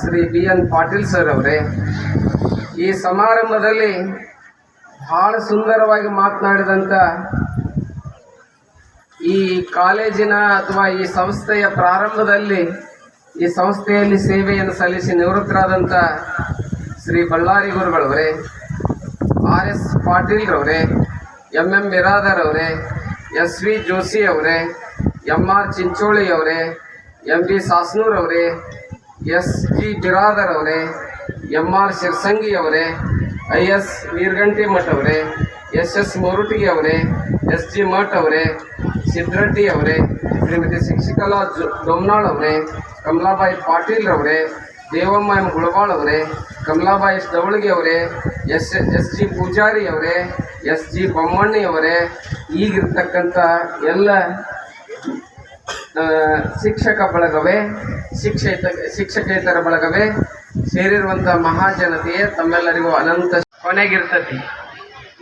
Shri B N Patil sir ಅವರೇ, ಈ ಸಮಾರಂಭದಲ್ಲಿ ಬಹಳ ಸುಂದರವಾಗಿ ಮಾತನಾಡಿದಂಥ ಈ ಕಾಲೇಜಿನ ಅಥವಾ ಈ ಸಂಸ್ಥೆಯ ಪ್ರಾರಂಭದಲ್ಲಿ ಈ ಸಂಸ್ಥೆಯಲ್ಲಿ ಸೇವೆಯನ್ನು ಸಲ್ಲಿಸಿ ನಿವೃತ್ತರಾದಂಥ ಶ್ರೀ ಬಳ್ಳಾರಿ ಗುರುಗಳವರೇ ಆರ್ ಎಸ್ ಪಾಟೀಲ್ರವರೇ ಎಂ ಎಂ ಬಿರಾದರ್ ಅವರೇ, ಎಸ್ ವಿ ಜೋಶಿ ಅವರೇ, ಎಂ ಆರ್ ಚಿಂಚೋಳಿ ಅವರೇ, ಎಂ ಬಿ ಸಾಸ್ನೂರ್ ಅವರೇ ಎಸ್ ಜಿ ಬಿರಾದರ್ ಅವರೇ ಎಂ ಆರ್ ಶಿರ್ಸಂಗಿ ಅವರೇ ಐ ಎಸ್ ನೀರ್ಗಂಟಿ ಮಠ್ ಅವರೇ ಎಸ್ ಎಸ್ ಮೊರುಟಿ ಅವರೇ ಎಸ್ ಜಿ ಮಠ್ ಅವರೇ ಸಿದ್ಧರೆಡ್ಡಿ ಅವರೇ, ಶ್ರೀಮತಿ ಶಿಕ್ಷಕಲಾ ಜೊ ಡೊಮ್ನಾಳ್ ಅವರೇ, ಕಮಲಾಬಾಯಿ ಪಾಟೀಲ್ ಅವರೇ ದೇವಮ್ಮ ಎಂ. ಗುಳಬಾಳ್ ಅವರೇ, ಕಮಲಾಬಾಯಿ ದವಳಿಗೆ ಅವರೇ, ಎಸ್ ಎಸ್ ಜಿ ಪೂಜಾರಿ ಅವರೇ ಎಸ್ ಜಿ ಬೊಮ್ಮಣ್ಣಿ ಅವರೇ, ಈಗಿರ್ತಕ್ಕಂಥ ಎಲ್ಲ ಶಿಕ್ಷಕ ಬಳಗವೇ, ಶಿಕ್ಷೇತ, ಶಿಕ್ಷಕೇತರ ಬಳಗವೇ ಸೇರಿರುವಂಥ ಮಹಾಜನತೆಯೇ ತಮ್ಮೆಲ್ಲರಿಗೂ ಅನಂತ ಕೊನೆಗಿರ್ತತಿ.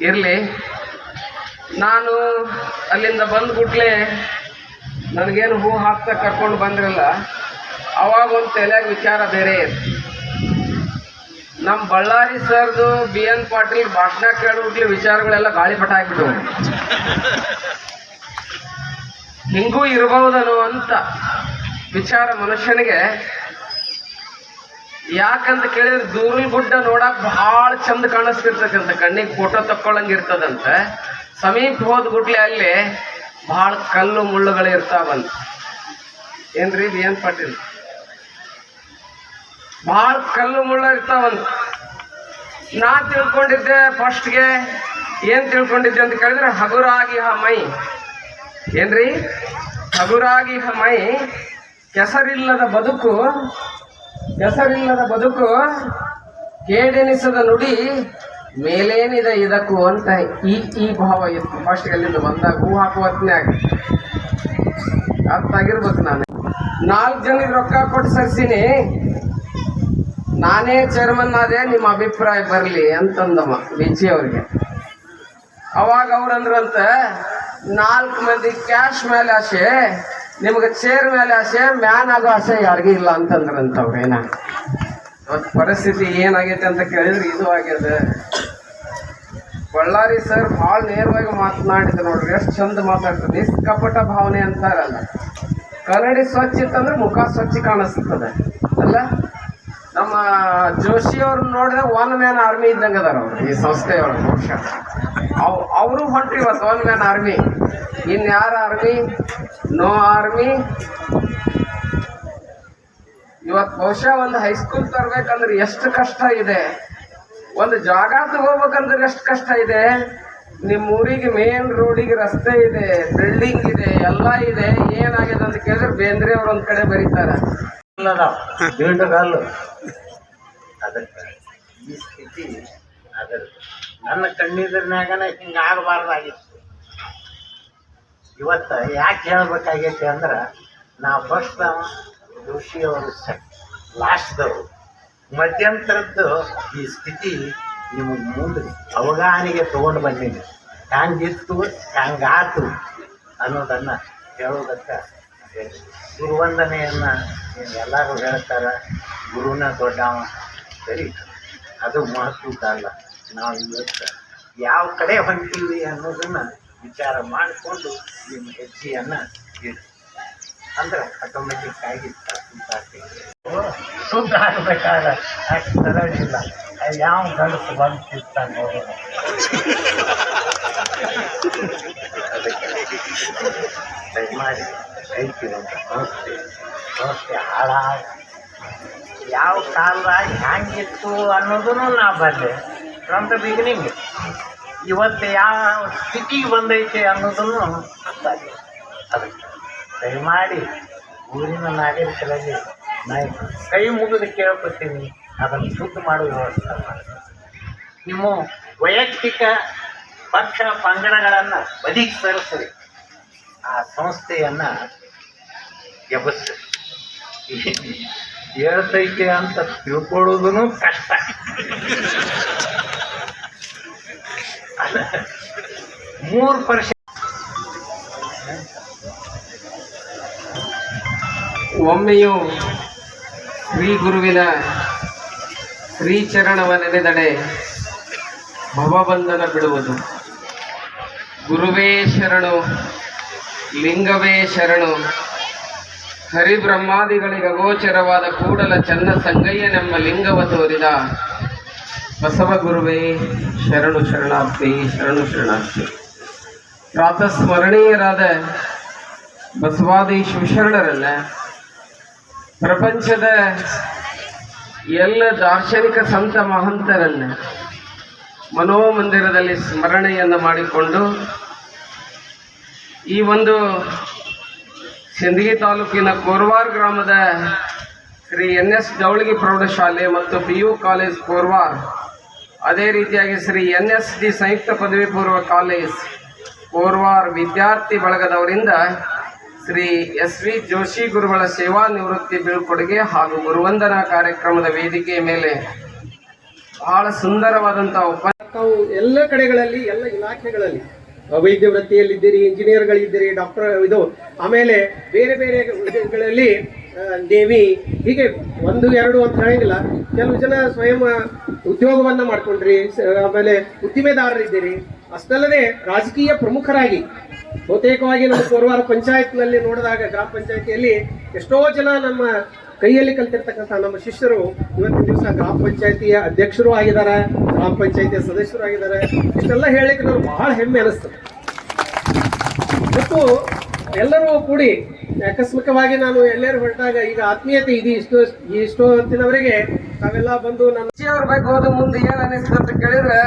ಇರಲಿ, ನಾನು ಅಲ್ಲಿಂದ ಬಂದ್ಬಿಟ್ಲೆ ನನಗೇನು ಹೂ ಹಾಕ್ತಾ ಕರ್ಕೊಂಡು ಬಂದ್ರಲ್ಲ, ಅವಾಗ ಒಂದು ತಲೆಯಾಗ ವಿಚಾರ ಬೇರೆ ಇತ್ತು. ನಮ್ಮ ಬಳ್ಳಾರಿ ಸರ್ದು ಬಿ ಎನ್ ಪಾಟೀಲ್ ಭಾಷಣ ಕೇಳಿಬಿಟ್ಲಿ ವಿಚಾರಗಳೆಲ್ಲ ಗಾಳಿಪಟ ಆಗ್ಬಿಟ್ಟು ಹಿಂಗೂ ಇರಬಹುದನು ಅಂತ ವಿಚಾರ ಮನುಷ್ಯನಿಗೆ. ಯಾಕಂತ ಕೇಳಿದ್ರೆ ದೂರಿನ ಗುಡ್ಡ ನೋಡಕ್ ಬಹಳ ಚಂದ ಕಾಣಿಸ್ತಿರ್ತಕ್ಕಂಥ ಕಣ್ಣಿಗೆ ಫೋಟೋ ತಕ್ಕೊಳ್ಳಂಗೆ ಇರ್ತದಂತೆ. ಸಮೀಪ ಹೋದ ಗುಡ್ಲೆ ಅಲ್ಲಿ ಬಹಳ ಕಲ್ಲು ಮುಳ್ಳುಗಳು ಇರ್ತಾವಂತ ಏನ್ರಿ ಇದು ಏನ್ ಪಟ್ಟಿಲ್ಲ ಬಹಳ ಕಲ್ಲು ಮುಳ್ಳು ಇರ್ತಾವಂತ ನಾ ತಿಳ್ಕೊಂಡಿದ್ದೆ ಫಸ್ಟ್ಗೆ ಏನ್ ತಿಳ್ಕೊಂಡಿದ್ದೆ ಅಂತ ಕೇಳಿದ್ರೆ ಹಗುರಾಗಿ ಆ ಮೈ. ಏನ್ರಿ? ಹಗುರಾಗಿ ಮೈ ಕೆಸರಿಲ್ಲದ ಬದುಕು ಕೆಸರಿಲ್ಲದ ಬದುಕು, ಕೇಡೆನಿಸದ ನುಡಿ, ಮೇಲೇನಿದೆ ಇದಕ್ಕೂ ಅಂತ ಈ ಈ ಭಾವ ಇತ್ತು ಫಸ್ಟ್ ಅಲ್ಲಿಂದ ಬಂದಾಗ ಹೂ ಹಾಕುವ ಅರ್ಥ ಆಗಿರ್ಬೇಕು ನಾನು. ನಾಲ್ಕು ಜನಕ್ಕೆ ರೊಕ್ಕ ಕೊಟ್ಟು ಸರ್ಸಿನಿ. ನಾನೇ ಚೇರ್ಮನ್ ಆದೆ, ನಿಮ್ಮ ಅಭಿಪ್ರಾಯ ಬರಲಿ ಅಂತಂದಮ್ಮ ಬಿಜಿ ಅವ್ರಿಗೆ. ಅವಾಗ ಅವ್ರಂದ್ರಂತ ನಾಲ್ಕು ಮಂದಿ ಕ್ಯಾಶ್ ಮೇಲೆ ಆಸೆ, ನಿಮ್ಗೆ ಚೇರ್ ಮೇಲೆ ಆಸೆ ಮ್ಯಾನ್ ಆಗೋ ಆಸೆ ಯಾರಿಗೂ ಇಲ್ಲ ಅಂತಂದ್ರಂತ ಅವ್ರೇನ ಇವತ್ತು ಪರಿಸ್ಥಿತಿ ಏನಾಗೈತೆ ಅಂತ ಕೇಳಿದ್ರೆ ಇದು ಆಗ್ಯದ ಬಳ್ಳಾರಿ ಸರ್ ಭಾಳ ನೇರವಾಗಿ ಮಾತನಾಡಿದ್ರು ನೋಡ್ರಿ, ಎಷ್ಟು ಚಂದ ಮಾತಾಡ್ತಾರೆ. ನಿಷ್ಕಪಟ ಭಾವನೆ ಅಂತಾರಲ್ಲ ಕನ್ನಡಿ ಸ್ವಚ್ಛ ಇತ್ತಂದ್ರೆ ಮುಖ ಸ್ವಚ್ಛ ಕಾಣಿಸ್ತದೆ. ಅಲ್ಲ? ನಮ್ಮ ಜೋಶಿ ನೋಡಿದ್ರೆ ಒನ್ ಮ್ಯಾನ್ ಆರ್ಮಿ ಇದ್ದಂಗೆ ಅದಾರ ಅವ್ರು, ಈ ಸಂಸ್ಥೆಯವರು ಬಹುಶಃ. ಅವರು ಹೊಂಟ್ರಿ ಇವತ್ತು ಒನ್ ಮ್ಯಾನ್ ಆರ್ಮಿ ಇನ್ಯಾರ ಆರ್ಮಿ ನೋ ಆರ್ಮಿ ಇವತ್ತು ಬಹುಶಃ ಒಂದು ಹೈಸ್ಕೂಲ್ ತರ್ಬೇಕಂದ್ರೆ ಎಷ್ಟು ಕಷ್ಟ ಇದೆ. ಒಂದು ಜಾಗ ತಗೋಬೇಕಂದ್ರೆ ಎಷ್ಟು ಕಷ್ಟ ಇದೆ. ನಿಮ್ಮ ಊರಿಗೆ ಮೇನ್ ರೋಡಿಗೆ ರಸ್ತೆ ಇದೆ ಬಿಲ್ಡಿಂಗ್ ಇದೆ ಎಲ್ಲ ಇದೆ. ಏನಾಗಿದೆ ಅಂತ ಕೇಳಿದ್ರೆ ಬೇಂದ್ರೆ ಅವ್ರು ಒಂದ್ ಕಡೆ ಬರೀತಾರೆ. ಅದಕ್ಕೆ ಈ ಸ್ಥಿತಿ ನನ್ನ ಕಣ್ಣಿದ್ರನ್ಯಾಗನ ಹಿಂಗೆ ಆಗಬಾರ್ದಾಗಿತ್ತು. ಇವತ್ತು ಯಾಕೆ ಹೇಳ್ಬೇಕಾಗೈತೆ ಅಂದ್ರೆ, ನಾ ಫಸ್ಟ್ ಋಷಿಯವರು ಲಾಸ್ಟ್ದವರು ಮಧ್ಯಂತರದ್ದು ಈ ಸ್ಥಿತಿ ನಿಮಗೆ ಮುಂದೆ ಅವಗಾಹನೆಗೆ ತೊಗೊಂಡು ಬಂದೀನಿ. ಹ್ಯಾಂಗಿತ್ತು ಹ್ಯಾಂಗಾತು ಅನ್ನೋದನ್ನು ಹೇಳೋದಕ್ಕೆ ಗುರುವಂದನೆಯನ್ನು ಎಲ್ಲರೂ ಹೇಳ್ತಾರೆ, ಗುರುನ ದೊಡ್ಡವ. ಸರಿ? ಅದು ಮಹತ್ವದ ಅಲ್ಲ ನಾವು ಇವತ್ತು ಯಾವ ಕಡೆ ಹೊಂಟೀವಿ ಅನ್ನೋದನ್ನು ವಿಚಾರ ಮಾಡಿಕೊಂಡು ನಿಮ್ಮ ಹೆಜ್ಜೆಯನ್ನು ಇಡಿ. ಅಂದ್ರೆ ಆಟೋಮೆಟಿಕ್ ಆಗಿ ಶುದ್ಧ ಆಗಬೇಕಾದ್ರೆ ಅಷ್ಟು ಸರಳ ಇಲ್ಲ ಯಾವ ಗಂಡಸು ಬಂದಿರ್ತಾನೆ ದಯಮಾಡಿ ಹೇಳ್ತೀವಿ ಸಂಸ್ಥೆ ಸಂಸ್ಥೆ ಹಾಳಾಗ. ಯಾವ ಕಾಲದಾಗ ಹ್ಯಾಂಗಿತ್ತು ಅನ್ನೋದನ್ನು ನಾ ಬಂದೆ. ಫ್ರಮ್ ದ ಬಿಗಿನಿಂಗ್ ಇವತ್ತು ಯಾವ ಸ್ಥಿತಿಗೆ ಬಂದೈತೆ ಅನ್ನೋದನ್ನು ಅದಕ್ಕೆ ದಯಮಾಡಿ ಊರಿನ ನಾಗರಿಕರಲ್ಲಿ ನಾಯಕ ಕೈ ಮುಗಿದು ಕೇಳ್ಕೊತೀನಿ ಅದನ್ನು ಶುದ್ಧ ಮಾಡುವ ವ್ಯವಸ್ಥೆ ನಿಮ್ಮ ವೈಯಕ್ತಿಕ ಪಕ್ಷ ಪಂಗಡಗಳನ್ನು ಬದಿಗೆ ಆ ಸಂಸ್ಥೆಯನ್ನು ಎಬ್ಬಸ್ರಿ ಹೇಳ್ತೈತೆ ಅಂತ ತಿಳ್ಕೊಳ್ಳೋದು ಕಷ್ಟ. ಮೂರು ಪರ್ಸೆಂಟ್ ಒಮ್ಮೆಯೂ ಶ್ರೀ ಗುರುವಿನ ಶ್ರೀಚರಣವ ನೆನೆದಡೆ ಭವಬಂಧನ ಬಿಡುವುದು. ಗುರುವೇ ಶರಣು, ಲಿಂಗವೇ ಶರಣು, ಹರಿಬ್ರಹ್ಮಾದಿಗಳಿಗೆ ಅಗೋಚರವಾದ ಕೂಡಲ ಚನ್ನ ನಮ್ಮ ಲಿಂಗವ ತೋರಿದ. ಬಸವ ಗುರುವೇ, ಶರಣು ಶರಣಾರ್ಥಿ ಶರಣು ಶರಣಾರ್ಥಿ. ಪ್ರಾತಃ ಸ್ಮರಣೀಯರಾದ ಬಸವಾದಿ ಶಿವಶರಣರನ್ನ ಪ್ರಪಂಚದ ಎಲ್ಲ ದಾರ್ಶನಿಕ ಸಂತ ಮಹಂತರನ್ನ ಮನೋಮಂದಿರದಲ್ಲಿ ಸ್ಮರಣೆಯನ್ನು ಮಾಡಿಕೊಂಡು ಈ ಒಂದು ಸಿಂದಗಿ ತಾಲೂಕಿನ ಕೋರ್ವಾರ್ ಗ್ರಾಮದ ಶ್ರೀ ಎನ್ ಎಸ್ ಜವಳಗಿ ಪ್ರೌಢಶಾಲೆ ಮತ್ತು ಪಿ ಯು ಕಾಲೇಜ್ ಪೂರ್ವ ಅದೇ ರೀತಿಯಾಗಿ ಶ್ರೀ ಎನ್ ಎಸ್ ಡಿ ಸಂಯುಕ್ತ ಪದವಿ ಪೂರ್ವ ಕಾಲೇಜ್ ಕೋರ್ವಾರ್ ವಿದ್ಯಾರ್ಥಿ ಬಳಗದವರಿಂದ ಶ್ರೀ ಎಸ್ ವಿ ಜೋಶಿ ಗುರುಗಳ ಸೇವಾ ನಿವೃತ್ತಿ ಬೀಳ್ಕೊಡುಗೆ ಹಾಗೂ ಗುರುವಂದನಾ ಕಾರ್ಯಕ್ರಮದ ವೇದಿಕೆ ಮೇಲೆ ಬಹಳ ಸುಂದರವಾದಂತಹ ಉಪ ಎಲ್ಲ ಕಡೆಗಳಲ್ಲಿ, ಎಲ್ಲ ಇಲಾಖೆಗಳಲ್ಲಿ ವೈದ್ಯ ವೃತ್ತಿಯಲ್ಲಿದ್ದೀರಿ ಇಂಜಿನಿಯರ್ಗಳಿದ್ದೀರಿ ಡಾಕ್ಟರ್ ಇದು, ಆಮೇಲೆ ಬೇರೆ ಬೇರೆ ಹುದ್ದೆಗಳಲ್ಲಿ ನೇವಿ ಹೀಗೆ ಒಂದು, ಎರಡು ಅಂತ ಹೇಳಂಗಿಲ್ಲ. ಕೆಲವು ಜನ ಸ್ವಯಂ ಉದ್ಯೋಗವನ್ನ ಮಾಡ್ಕೊಂಡ್ರಿ ಆಮೇಲೆ ಉದ್ದಿಮೆದಾರರಿದ್ದೀರಿ. ಅಷ್ಟಲ್ಲದೆ ರಾಜಕೀಯ ಪ್ರಮುಖರಾಗಿ, ಬಹುತೇಕವಾಗಿ ನಮ್ಮ ಕೋರವಾರ ಪಂಚಾಯತ್ನಲ್ಲಿ ನೋಡಿದಾಗ ಗ್ರಾಮ ಪಂಚಾಯತಿಯಲ್ಲಿ ಎಷ್ಟೋ ಜನ ನಮ್ಮ ಕೈಯಲ್ಲಿ ಕಲ್ತಿರ್ತಕ್ಕಂಥ ನಮ್ಮ ಶಿಷ್ಯರು ಇವತ್ತಿನ ದಿವಸ ಗ್ರಾಮ ಪಂಚಾಯತಿಯ ಅಧ್ಯಕ್ಷರು ಆಗಿದ್ದಾರೆ, ಗ್ರಾಮ ಪಂಚಾಯತಿಯ ಸದಸ್ಯರು ಆಗಿದ್ದಾರೆ. ಇಷ್ಟೆಲ್ಲ ಹೇಳಲಿಕ್ಕೆ ನಾವು ಬಹಳ ಹೆಮ್ಮೆ ಅನಿಸ್ತದೆ. ಮತ್ತು ಎಲ್ಲರೂ ಕೂಡಿ ಆಕಸ್ಮಿಕವಾಗಿ ನಾನು ಎಲ್ಲರೂ ಹೊರಟಾಗ ಈಗ ಆತ್ಮೀಯತೆ ಇದೆ ಇಷ್ಟು ಇಷ್ಟು ಹೊತ್ತಿನವರೆಗೆ ತಾವೆಲ್ಲ ಬಂದು ನನ್ನ ಅವ್ರ ಬಗ್ಗೆ ಹೋದ ಮುಂದೆ ಏನ್ ಅನಿಸ್ತದೆ ಅಂತ ಕೇಳಿದ್ರೆ,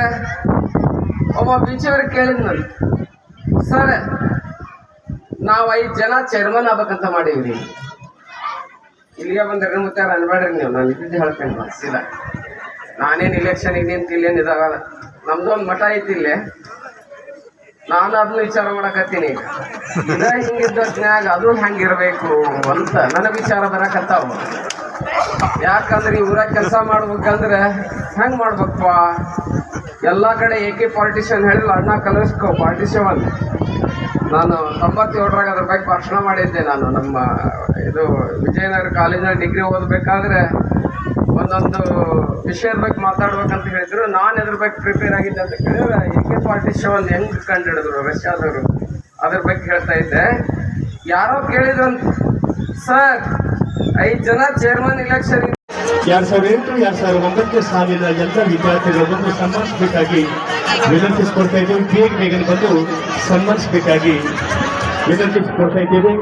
ಒಬ್ಬ ಬೀಚಿಯವ್ರಿಗೆ ಕೇಳಿದ್ ನಾನು. ಸರ್, ನಾವು ಐದು ಜನ ಚೇರ್ಮನ್ ಆಗ್ಬೇಕಂತ ಮಾಡೀವ್ರಿ ಇಲ್ಲಿಗೆ ಬಂದ್ರೆ ಮತ್ತೆ ಅನ್ಬೇಡ್ರಿ ನೀವು. ನಾನು ಇದ್ದಿದ್ದು ಹೇಳ್ತೇನೆ ಸೀದಾ ನಾನೇನು ಇಲೆಕ್ಷನ್ ಇದೆ ಅಂತ ಇಲ್ಲೇನು ಇದಾಗಲ್ಲ. ನಮ್ದು ಮಠ ಐತಿ ಇಲ್ಲೇ. ನಾನು ಅದನ್ನ ವಿಚಾರ ಮಾಡಕತ್ತೀನಿ. ಇದ ಹಿಂಗಿದ್ದತ್ನ್ಯಾಗ ಅದು ಹಂಗಿರ್ಬೇಕು ಅಂತ ನನ್ನ ವಿಚಾರ ಬರಕತ್ತಾವ. ಯಾಕಂದ್ರೆ ಈ ಊರಾಗ ಕೆಲಸ ಮಾಡ್ಬೇಕಂದ್ರೆ ಹೆಂಗ್ ಮಾಡ್ಬೇಕಪ್ಪ. ಎಲ್ಲಾ ಕಡೆ ಏಕೆ ಪಾರ್ಟಿಷನ್ ಹೇಳಿಲ್ಲ, ಅಣ್ಣ ಕಲಿಸ್ಕೋ ಪಾರ್ಟಿಷನ್ ನಾನು ತೊಂಬತ್ತೇಳರಾಗ ಅದ್ರ ಬಗ್ಗೆ ಭಾಷಣ ಮಾಡಿದ್ದೆ ನಾನು ನಮ್ಮ ಇದು ವಿಜಯನಗರ ಕಾಲೇಜಿನಲ್ಲಿ ಡಿಗ್ರಿ ಓದಬೇಕಾದ್ರೆ ಒಂದೊಂದು ವಿಷಯದ ಬಗ್ಗೆ ಮಾತಾಡ್ಬೇಕಂತ ಹೇಳಿದ್ರು. ನಾನು ಇದ್ರ ಬಗ್ಗೆ ಪ್ರಿಪೇರ್ ಆಗಿದ್ದೆ ಅಂತ ಕೇಳಿದ್ರೆ ಒಂದು ಹೆಂಗೆ ಹೆಂಗ್ ಕಂಡಿಡಿದ್ರು ರಷ್ಯಾದವರು ಅದ್ರ ಬಗ್ಗೆ ಹೇಳ್ತಾ ಇದ್ದೆ. ಯಾರೋ ಕೇಳಿದ್ರಂತ ಸರ್, ಐದು ಜನ ಚೇರ್ಮನ್ ಇಲೆಕ್ಷನ್ ಎರಡ್ ಸಾವಿರದ ಎಂಟು, ಎರಡ್ ಸಾವಿರದ ಒಂಬತ್ತು ಸಾಲಿನ ಎಲ್ಲ ವಿದ್ಯಾರ್ಥಿಗಳನ್ನು ಸನ್ಮಾನಿಸಬೇಕಾಗಿ ವಿನಂತಿಸಿಕೊಡ್ತಾ ಇದ್ದೇವೆ. ಬೇಗ ಬೇಗನೆ ಬಂದು ಸನ್ಮಾನಿಸಬೇಕಾಗಿ ವಿನಂತಿಸಿಕೊಡ್ತಾ ಇದ್ದೇವೆ.